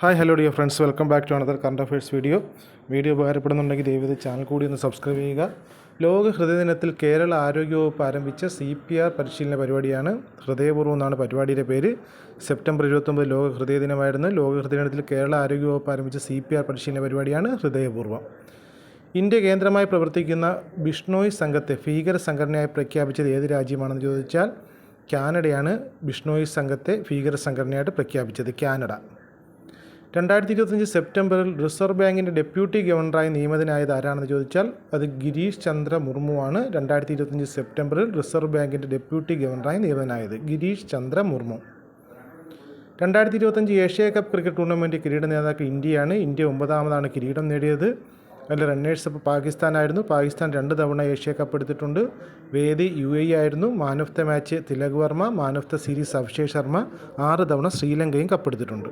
Hi hello dear friends welcome back to another current affairs video video ഉപകാരപ്പെടുന്നുണ്ടെങ്കിൽ ദയവീത് channel കൂടി ഒന്ന് subscribe ചെയ്യുക. ലോക ഹൃദയദിനത്തിൽ കേരള ആരോഗ്യവകുപ്പ് ആരംഭിച്ച സി പി ആർ പരിശീലന പരിപാടിയാണ് ഹൃദയപൂർവം എന്നാണ് പരിപാടിയുടെ പേര്. സെപ്റ്റംബർ ഇരുപത്തൊമ്പത് ലോക ഹൃദയദിനമായിരുന്നു. ലോക ഹൃദയദിനത്തിൽ കേരള ആരോഗ്യവകുപ്പ് ആരംഭിച്ച സി പി ആർ പരിശീലന പരിപാടിയാണ് ഹൃദയപൂർവം. ഇന്ത്യ കേന്ദ്രമായി പ്രവർത്തിക്കുന്ന ബിഷ്ണോയ് സംഘത്തെ ഭീകര സംഘടനയായി പ്രഖ്യാപിച്ചത് ഏത് രാജ്യമാണെന്ന് ചോദിച്ചാൽ കാനഡയാണ്. ബിഷ്ണോയ് സംഘത്തെ ഭീകര സംഘടനയായിട്ട് പ്രഖ്യാപിച്ചത് കാനഡ. രണ്ടായിരത്തി ഇരുപത്തഞ്ച് സെപ്റ്റംബറിൽ റിസർവ് ബാങ്കിന്റെ ഡെപ്യൂട്ടി ഗവർണറായി നിയമിതനായത് ആരാണെന്ന് ചോദിച്ചാൽ അത് ഗിരീഷ് ചന്ദ്ര മുർമുവാണ്. രണ്ടായിരത്തി ഇരുപത്തഞ്ച് സെപ്റ്റംബറിൽ റിസർവ് ബാങ്കിന്റെ ഡെപ്യൂട്ടി ഗവർണറായി നിയമിതനായത് ഗിരീഷ് ചന്ദ്ര മുർമു. രണ്ടായിരത്തി ഇരുപത്തഞ്ച് ഏഷ്യ കപ്പ് ക്രിക്കറ്റ് ടൂർണമെന്റ് കിരീട നേതാക്കൾ ഇന്ത്യയാണ്. ഇന്ത്യ ഒമ്പതാമതാണ് കിരീടം നേടിയത്. അതിൽ റണ്ണേഴ്സ് അപ്പ് പാകിസ്ഥാനായിരുന്നു പാകിസ്ഥാൻ രണ്ട് തവണ ഏഷ്യ കപ്പ് എടുത്തിട്ടുണ്ട്. വേദി യു എ ആയിരുന്നു. Man of the match Tilak Varma man of the series Abhishek Sharma ആറ് തവണ ശ്രീലങ്കയും കപ്പെടുത്തിട്ടുണ്ട്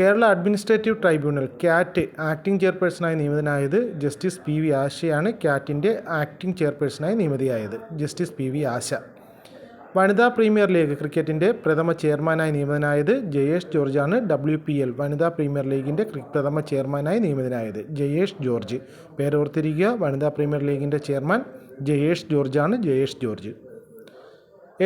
Kerala administrative tribunal CAT acting ചെയർപേഴ്സണായി നിയമിതനായത് ജസ്റ്റിസ് പി വി ആശയാണ്. ക്യാറ്റിന്റെ ആക്ടിംഗ് ചെയർപേഴ്സണായി നിയമിതയായത് ജസ്റ്റിസ് പി വി ആശ. വനിതാ പ്രീമിയർ ലീഗ് ക്രിക്കറ്റിന്റെ പ്രഥമ ചെയർമാനായി നിയമിതനായത് ജയേഷ് ജോർജാണ്. ഡബ്ല്യു പി എൽ വനിതാ പ്രീമിയർ ലീഗിന്റെ പ്രഥമ ചെയർമാനായി നിയമിതനായത് ജയേഷ് ജോർജ്. പേരോർത്തിരിക്കുക വനിതാ പ്രീമിയർ ലീഗിന്റെ chairman Jayesh ജോർജാണ് Jayesh George.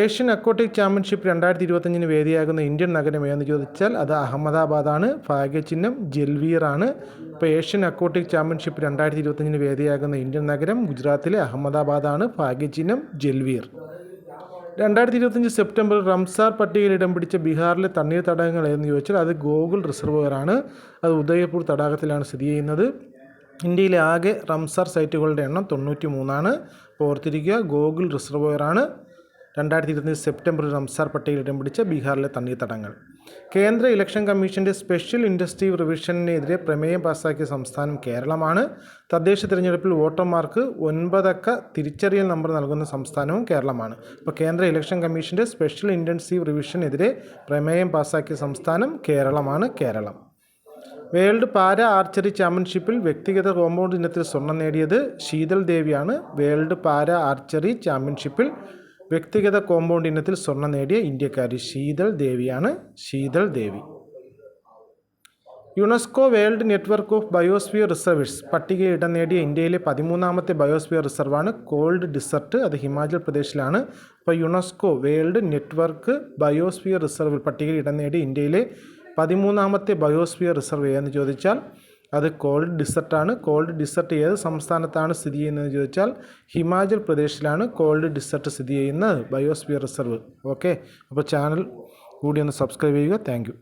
Asian aquatic championship രണ്ടായിരത്തി ഇരുപത്തഞ്ചിന് വേദിയാകുന്ന ഇന്ത്യൻ നഗരം ഏതെന്ന് ചോദിച്ചാൽ അത് അഹമ്മദാബാദാണ്. ഭാഗ്യചിഹ്നം ജൽവീറാണ് ഇപ്പോൾ ഏഷ്യൻ അക്വാട്ടിക് ചാമ്പ്യൻഷിപ്പ് രണ്ടായിരത്തി ഇരുപത്തഞ്ചിന് വേദിയാകുന്ന ഇന്ത്യൻ നഗരം ഗുജറാത്തിലെ അഹമ്മദാബാദാണ്. ഭാഗ്യചിഹ്നം ജൽവീർ. രണ്ടായിരത്തി ഇരുപത്തഞ്ച് സെപ്റ്റംബർ റംസാർ പട്ടികയിൽ ഇടം പിടിച്ച ബീഹാറിലെ തണ്ണീർ തടാകങ്ങൾ ഏതെന്ന് ചോദിച്ചാൽ അത് ഗോകുൽ റിസർവോയറാണ് അത് ഉദയപൂർ തടാകത്തിലാണ് സ്ഥിതി ചെയ്യുന്നത്. ഇന്ത്യയിലെ ആകെ റംസാർ സൈറ്റുകളുടെ എണ്ണം തൊണ്ണൂറ്റി മൂന്നാണ് ഓർത്തിരിക്കുക ഗോകുൽ റിസർവോയറാണ് രണ്ടായിരത്തി ഇരുപത്തി സെപ്റ്റംബറിൽ റംസാർ പട്ടികയിൽ ഇടം പിടിച്ച ബീഹാറിലെ തണ്ണീർത്തടങ്ങൾ. കേന്ദ്ര ഇലക്ഷൻ കമ്മീഷന്റെ സ്പെഷ്യൽ ഇൻഡസ്ട്രി റിവിഷനെതിരെ പ്രമേയം പാസാക്കിയ സംസ്ഥാനം കേരളമാണ്. തദ്ദേശ തിരഞ്ഞെടുപ്പിൽ വോട്ടർമാർക്ക് ഒൻപതക്ക തിരിച്ചറിയൽ നമ്പർ നൽകുന്ന സംസ്ഥാനവും കേരളമാണ്. ഇപ്പോൾ കേന്ദ്ര ഇലക്ഷൻ കമ്മീഷന്റെ സ്പെഷ്യൽ ഇൻഡൻസീവ് റിവിഷനെതിരെ പ്രമേയം പാസാക്കിയ സംസ്ഥാനം കേരളമാണ് കേരളം. വേൾഡ് പാര ആർച്ചറി ചാമ്പ്യൻഷിപ്പിൽ വ്യക്തിഗത കോമ്പൗണ്ട് ഇനത്തിൽ സ്വർണം നേടിയത് ശീതൽ ദേവിയാണ്. വേൾഡ് പാര ആർച്ചറി ചാമ്പ്യൻഷിപ്പിൽ വ്യക്തിഗത കോമ്പൗണ്ട് ഇനത്തിൽ സ്വർണം നേടിയ ഇന്ത്യക്കാരി ശീതൾ ദേവിയാണ് Sheetal Devi. UNESCO world network of biosphere reserves പട്ടികയിൽ ഇടം നേടിയ ഇന്ത്യയിലെ പതിമൂന്നാമത്തെ ബയോസ്ഫിയർ റിസർവാണ് കോൾഡ് ഡിസർട്ട്. അത് ഹിമാചൽ പ്രദേശിലാണ്. അപ്പോൾ യുനെസ്കോ വേൾഡ് നെറ്റ്വർക്ക് ബയോസ്ഫിയർ റിസർവിൽ പട്ടികയിൽ ഇടം നേടിയ ഇന്ത്യയിലെ പതിമൂന്നാമത്തെ ബയോസ്ഫിയർ റിസർവ് എന്ന് ചോദിച്ചാൽ അത് കോൾഡ് ഡിസർട്ടാണ് കോൾഡ് ഡിസർട്ട് ഏത് സംസ്ഥാനത്താണ് സ്ഥിതി ചെയ്യുന്നത് ചോദിച്ചാൽ ഹിമാചൽ പ്രദേശിലാണ് കോൾഡ് ഡിസർട്ട് സ്ഥിതി ചെയ്യുന്നത്. ബയോസ്ഫിയർ റിസർവ് ഓക്കെ അപ്പോൾ ചാനൽ കൂടി ഒന്ന് സബ്സ്ക്രൈബ് ചെയ്യുക. താങ്ക്